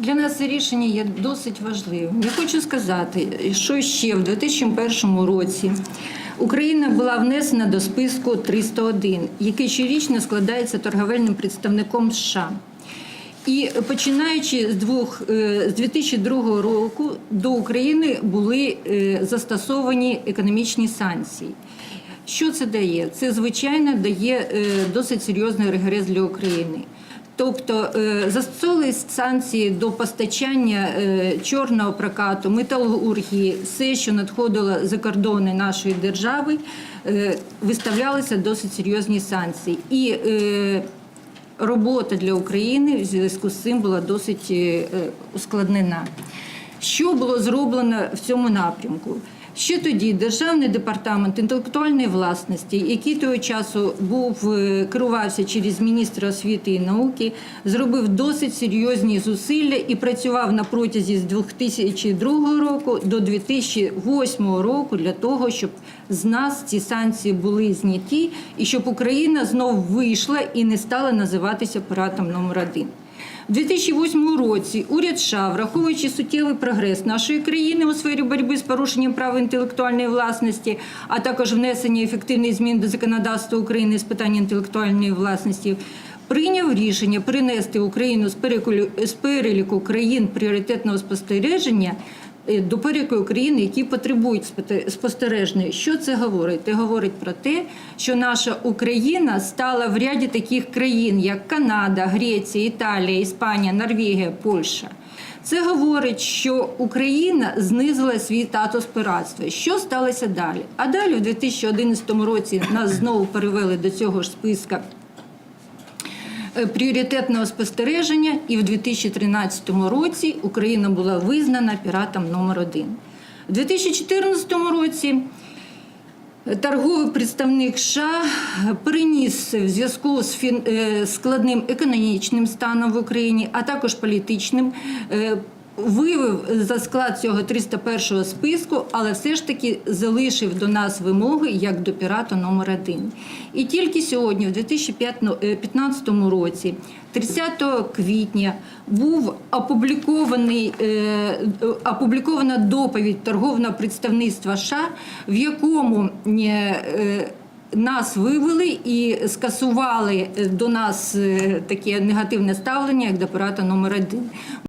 Для нас це рішення є досить важливим. Я хочу сказати, що ще в 2001 році Україна була внесена до списку 301, який щорічно складається торговельним представником США. І починаючи з двох е, з 2002 року до України були е, застосовані економічні санкції. Що це дає? Це звичайно дає е, досить серйозний регрес для України. Тобто е, санкції до постачання е, чорного прокату, металургії, все, що надходило за кордони нашої держави, е, виставлялися досить серйозні санкції. І робота для України в зв'язку з цим була досить ускладнена. Що було зроблено в цьому напрямку? Ще тоді Державний департамент інтелектуальної власності, який того часу був е, керувався через міністра освіти і науки, зробив досить серйозні зусилля і працював на протязі з 2002 року до 2008 року для того, щоб з нас ці санкції були зняті, і щоб Україна знов вийшла і не стала називатися оператором номер один. У 2008 році уряд США, враховуючи суттєвий прогрес нашої країни у сфері боротьби з порушенням прав інтелектуальної власності, а також внесення ефективних змін до законодавства України з питань інтелектуальної власності, прийняв рішення перенести Україну з переліку країн пріоритетного спостереження до переліку країн, які потребують спостереження. Що це говорить? Це говорить про те, що наша Україна стала в ряді таких країн, як Канада, Греція, Італія, Іспанія, Норвегія, Польща. Це говорить, що Україна знизила свій статус пиратства. Що сталося далі? А далі, в 2011 році, нас знову перевели до цього ж списка е, пріоритетного спостереження, і в 2013 році Україна була визнана піратом номер один. У 2014 році торговий представник США приніс в зв'язку з е, складним економічним станом в Україні, а також політичним. Е, Вивів за склад цього 301 списку, але все ж таки залишив до нас вимоги як до пірата номер один. І тільки сьогодні, в 2015 році, 30 квітня, був опублікований е, опублікована доповідь торгового представництва США, в якому е, нас вивели і скасували до нас е, таке негативне ставлення як до пірата номер один.